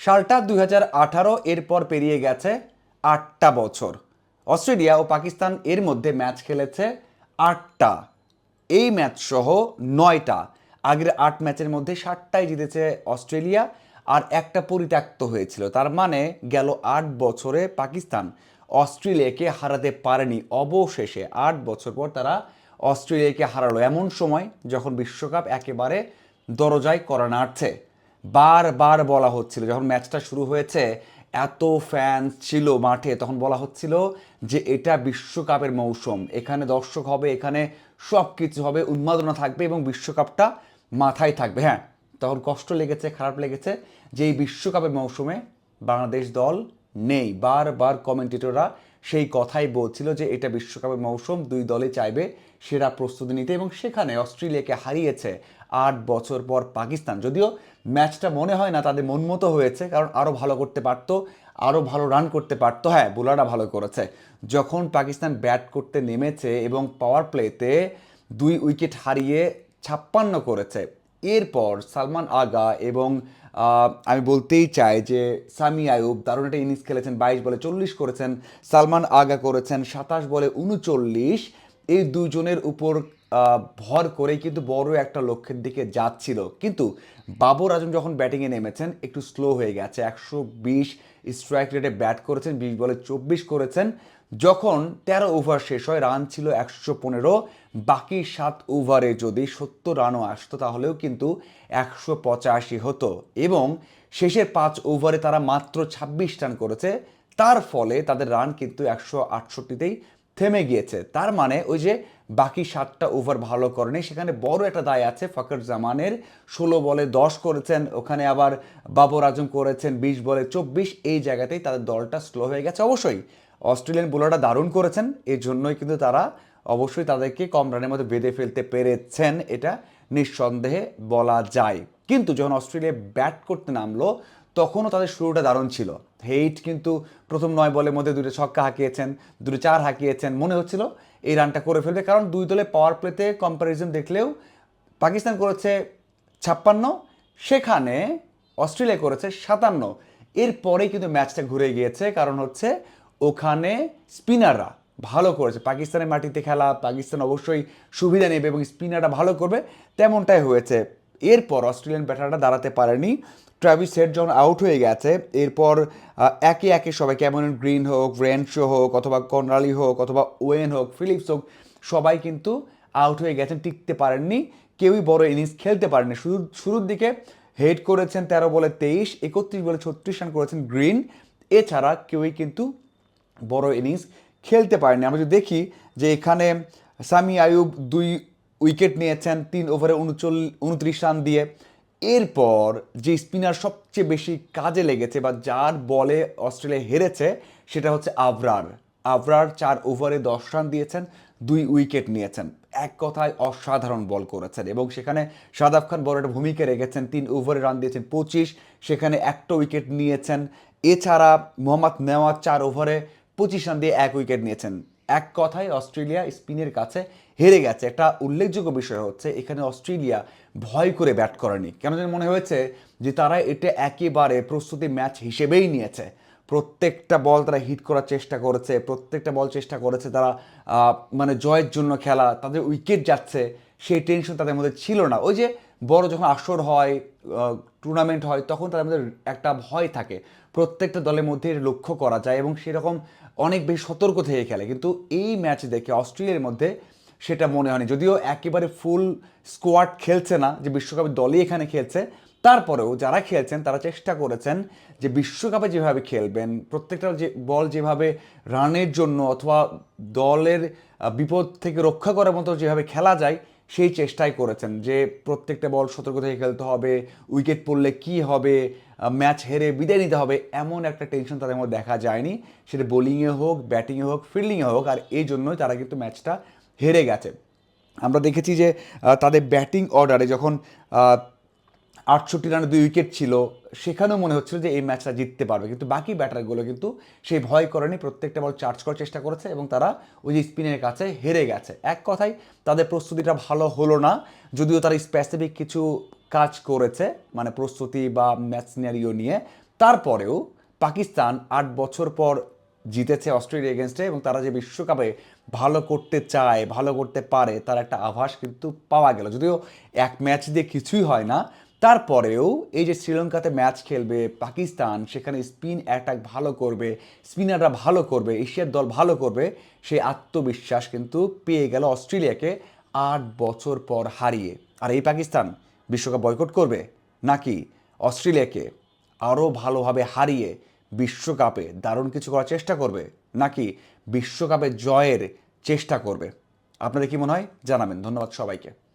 সালটা দুই হাজার আঠারো এরপর পেরিয়ে গেছে আটটা বছর। অস্ট্রেলিয়া ও পাকিস্তান এর মধ্যে ম্যাচ খেলেছে আটটা। এই ম্যাচ সহ নয়টা। আগের আট ম্যাচের মধ্যে সাতটাই জিতেছে অস্ট্রেলিয়া আর একটা পরিত্যক্ত হয়েছিল। তার মানে গেল আট বছরে পাকিস্তান অস্ট্রেলিয়াকে হারাতে পারেনি। অবশেষে আট বছর পর তারা অস্ট্রেলিয়াকে হারালো। এমন সময় যখন বিশ্বকাপ একেবারে দরজায় করা নাড়ছে বারবার বলা হচ্ছিল, যখন ম্যাচটা শুরু হয়েছে, এত ফ্যান ছিল মাঠে, তখন বলা হচ্ছিল যে এটা বিশ্বকাপের মৌসুম। এখানে দর্শক হবে, এখানে সব কিছু হবে, উন্মাদনা থাকবে এবং বিশ্বকাপটা মাথায় থাকবে। হ্যাঁ তখন কষ্ট লেগেছে, খারাপ লেগেছে যে এই বিশ্বকাপের মৌসুমে বাংলাদেশ দল নেই। বারবার কমেন্টেটররা সেই কথাই বলছিল যে এটা বিশ্বকাপের মৌসুম, দুই দলে চাইবে সেরা প্রস্তুতি নিতে এবং সেখানে অস্ট্রেলিয়াকে হারিয়েছে আট বছর পর পাকিস্তান। যদিও ম্যাচটা মনে হয় না, তাদের মন মতো হয়েছে, কারণ আরও ভালো করতে পারতো, আরও ভালো রান করতে পারতো। হ্যাঁ বোলাররা ভালো করেছে। যখন পাকিস্তান ব্যাট করতে নেমেছে এবং পাওয়ার প্লেতে দুই উইকেট হারিয়ে ছাপ্পান্ন করেছে, এরপর সালমান আগা এবং আমি বলতেই চাই যে সামি আয়ুব দারুণ একটা ইনিংস খেলেছেন, বাইশ বলে চল্লিশ করেছেন, সালমান আগা করেছেন, সাতাশ বলে উনচল্লিশ। এই দুজনের উপর ভর করে কিন্তু বড় একটা লক্ষ্যের দিকে যাচ্ছিল। কিন্তু বাবর আজম যখন ব্যাটিংয়ে নেমেছেন, একটু স্লো হয়ে গেছে। একশো বিশ স্ট্রাইক রেটে ব্যাট করেছেন, বিশ বলে চব্বিশ করেছেন। যখন তেরো ওভার শেষ হয়, রান ছিল একশো পনেরো, বাকি সাত ওভারে যদি সত্তর রানও আসতো, তাহলেও কিন্তু একশো পঁচাশি হতো। এবং শেষের পাঁচ ওভারে তারা মাত্র ছাব্বিশ রান করেছে, তার ফলে তাদের রান কিন্তু একশো আটষট্টিতেই থেমে গিয়েছে। তার মানে ওই যে বাকি সাতটা ওভার ভালো করেনি, সেখানে বড় একটা দায় আছে ফকর জামানের। ষোলো বলে দশ করেছেন, ওখানে আবার বাবর আজম করেছেন বিশ বলে চব্বিশ, এই জায়গাতেই তাদের দলটা স্লো হয়ে গেছে। অবশ্যই অস্ট্রেলিয়ান বোলাররা দারুণ করেছেন। এর জন্যই কিন্তু তারা অবশ্যই তাদেরকে কম রানের মধ্যে বেঁধে ফেলতে পেরেছেন, এটা নিঃসন্দেহে বলা যায়। কিন্তু যখন অস্ট্রেলিয়া ব্যাট করতে নামলো, তখনও তাদের শুরুটা দারুণ ছিল। হেইট কিন্তু প্রথম নয় বলের মধ্যে দুটো ছক্কা হাঁকিয়েছেন, দুটো চার হাঁকিয়েছেন। মনে হচ্ছিল এই রানটা করে ফেলবে, কারণ দুই দলে পাওয়ার প্লেতে কম্প্যারিজন দেখলেও পাকিস্তান করেছে ছাপ্পান্ন, সেখানে অস্ট্রেলিয়া করেছে সাতান্ন। এরপরেই কিন্তু ম্যাচটা ঘুরে গিয়েছে, কারণ হচ্ছে ওখানে স্পিনাররা ভালো করেছে। পাকিস্তানের মাটিতে খেলা, পাকিস্তান অবশ্যই সুবিধা নেবে এবং স্পিনাররা ভালো করবে। তেমনটাই হয়েছে। এরপর অস্ট্রেলিয়ান ব্যাটাররা দাঁড়াতে পারেনি। ট্রাভিস হেড যখন আউট হয়ে গেছে। এরপর একে একে সবাই কেমন গ্রিন হোক, রেনশো হোক, অথবা কর্নালি হোক, অথবা ওয়েন হোক, ফিলিপস হোক, সবাই কিন্তু আউট হয়ে গেছেন, টিকতে পারেননি। কেউই বড় ইনিংস খেলতে পারেনি। শুরু, শুরুর দিকে হেড করেছেন তেরো বলে তেইশ, একত্রিশ বলে ছত্রিশ রান করেছেন গ্রিন। এছাড়া কেউই কিন্তু বড় ইনিংস খেলতে পারেনি আমরা যদি দেখি যে এখানে সামি আয়ুব দুই উইকেট নিয়েছেন, তিন ওভারে উনচল্লিশ উনত্রিশ রান দিয়ে। এরপর যে স্পিনার সবচেয়ে বেশি কাজে লেগেছে বা যার বলে অস্ট্রেলিয়া হেরেছে, সেটা হচ্ছে আবরার। আবরার চার ওভারে দশ রান দিয়েছেন, দুই উইকেট নিয়েছেন। এক কথায় অসাধারণ বল করেছেন এবং সেখানে সাদাব খান বড় একটা ভূমিকা রেখেছেন। তিন ওভারে রান দিয়েছেন পঁচিশ, সেখানে একটা উইকেট নিয়েছেন। এছাড়া মোহাম্মদ নেওয়াজ চার ওভারে পঁচিশ রান দিয়ে এক উইকেট নিয়েছেন। এক কথায় অস্ট্রেলিয়া স্পিনের কাছে হেরে গেছে। একটা উল্লেখযোগ্য বিষয় হচ্ছে, এখানে অস্ট্রেলিয়া ভয় করে ব্যাট করেনি। কেন যেন মনে হয়েছে যে তারা এটা একেবারে প্রস্তুতি ম্যাচ হিসেবেই নিয়েছে। প্রত্যেকটা বল তারা হিট করার চেষ্টা করেছে, প্রত্যেকটা বল চেষ্টা করেছে তারা মানে জয়ের জন্য খেলা, তাদের উইকেট যাচ্ছে, সেই টেনশন তাদের মধ্যে ছিল না। ওই যে বড় যখন আসর হয় টুর্নামেন্ট হয়, তখন তাদের মধ্যে একটা ভয় থাকে। প্রত্যেকটা দলের মধ্যে লক্ষ্য করা যায় এবং সেরকম অনেক বেশি সতর্ক থেকে খেলে। কিন্তু এই ম্যাচ দেখে অস্ট্রেলিয়ার মধ্যে সেটা মনে হয়নি। যদিও একেবারে ফুল স্কোয়াড খেলছে না, যে বিশ্বকাপের দলই এখানে খেলছে, তারপরেও যারা খেলছেন, তারা চেষ্টা করেছেন যে বিশ্বকাপে যেভাবে খেলবেন, প্রত্যেকটা যে বল যেভাবে রানের জন্য অথবা দলের বিপদ থেকে রক্ষা করার মতো যেভাবে খেলা যায় সেই চেষ্টাই করেছেন যে প্রত্যেকটা বল সতর্ক থেকে খেলতে হবে, উইকেট পড়লে কি হবে ম্যাচ হেরে বিদায় নিতে হবে, এমন একটা টেনশন তাদের মধ্যে দেখা যায়নি। সেটা বোলিংয়ে হোক ব্যাটিংয়ে হোক ফিল্ডিংয়ে হোক, আর এই জন্যই তারা কিন্তু ম্যাচটা হেরে গেছে। আমরা দেখেছি যে তাদের ব্যাটিং অর্ডারে যখন আটষট্টি রানে দুই উইকেট ছিল, সেখানেও মনে হচ্ছিল যে এই ম্যাচটা জিততে পারবে। কিন্তু বাকি ব্যাটারগুলো কিন্তু সেই ভয় করেনি, প্রত্যেকটা বল চার্জ করার চেষ্টা করেছে এবং তারা ওই যে স্পিনের কাছে হেরে গেছে। এক কথায়, তাদের প্রস্তুতিটা ভালো হলো না, যদিও তারা স্পেসিফিক কিছু কাজ করেছে মানে প্রস্তুতি বা ম্যাচ সিনারিও নিয়ে। তারপরেও পাকিস্তান আট বছর পর জিতেছে অস্ট্রেলিয়া এগেনস্টে এবং তারা যে বিশ্বকাপে ভালো করতে চায়, ভালো করতে পারে, তার একটা আভাস কিন্তু পাওয়া গেল। যদিও এক ম্যাচ দিয়ে কিছুই হয় না তারপরেও এই যে শ্রীলঙ্কাতে ম্যাচ খেলবে পাকিস্তান, সেখানে স্পিন অ্যাটাক ভালো করবে স্পিনাররা ভালো করবে, এশিয়ার দল ভালো করবে সেই আত্মবিশ্বাস কিন্তু পেয়ে গেল অস্ট্রেলিয়াকে আট বছর পর হারিয়ে। আর এই পাকিস্তান বিশ্বকাপ বয়কট করবে নাকি অস্ট্রেলিয়াকে আরও ভালোভাবে হারিয়ে বিশ্বকাপে দারুণ কিছু করার চেষ্টা করবে নাকি বিশ্বকাপে জয়ের চেষ্টা করবে? আপনাদের কি মনে হয়? জানাবেন। ধন্যবাদ সবাইকে।